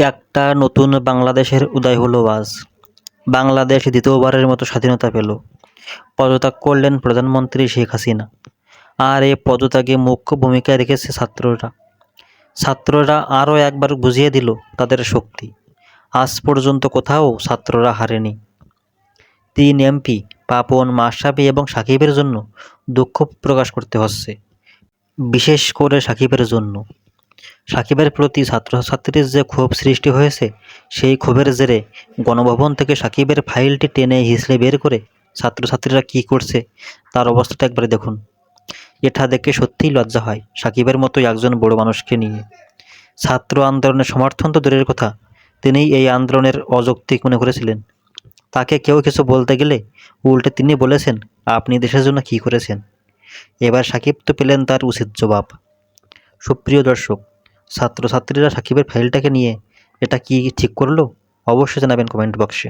একটা নতুন বাংলাদেশের উদয় হলো আজ। বাংলাদেশ দ্বিতীয়বারের মতো স্বাধীনতা পেল। পদত্যাগ করলেন প্রধানমন্ত্রী শেখ হাসিনা। আর এ পদত্যাগে মুখ্য ভূমিকা রেখেছে ছাত্ররা। ছাত্ররা আরও একবার বুঝিয়ে দিল তাদের শক্তি। আজ পর্যন্ত কোথাও ছাত্ররা হারেনি। তিন এমপি পাপন মাসাবি এবং সাকিবের জন্য দুঃখ প্রকাশ করতে হচ্ছে। বিশেষ করে সাকিবের জন্য। সাকিবের প্রতি ছাত্রছাত্রীর যে ক্ষোভ সৃষ্টি হয়েছে, সেই ক্ষোভের জেরে গণভবন থেকে সাকিবের ফাইলটি টেনে হিঁচড়ে বের করে ছাত্রছাত্রীরা কী করছে, তার অবস্থাটা একবারে দেখুন। এটা দেখে সত্যিই লজ্জা হয় সাকিবের মতোই একজন বড় মানুষকে নিয়ে। ছাত্র আন্দোলনের সমর্থন তো দূরের কথা, তিনিই এই আন্দোলনের অযৌক্তিক মনে করেছিলেন। তাকে কেউ কিছু বলতে গেলে উল্টে তিনি বলেছেন, আপনি দেশের জন্য কী করেছেন? এবার সাকিব তো পেলেন তার উচিত জবাব। সুপ্রিয় দর্শক ছাত্রছাত্রীরা সাকিবের ফাইলটাকে নিয়ে এটা কি ঠিক করল? অবশ্যই জানাবেন কমেন্ট বক্সে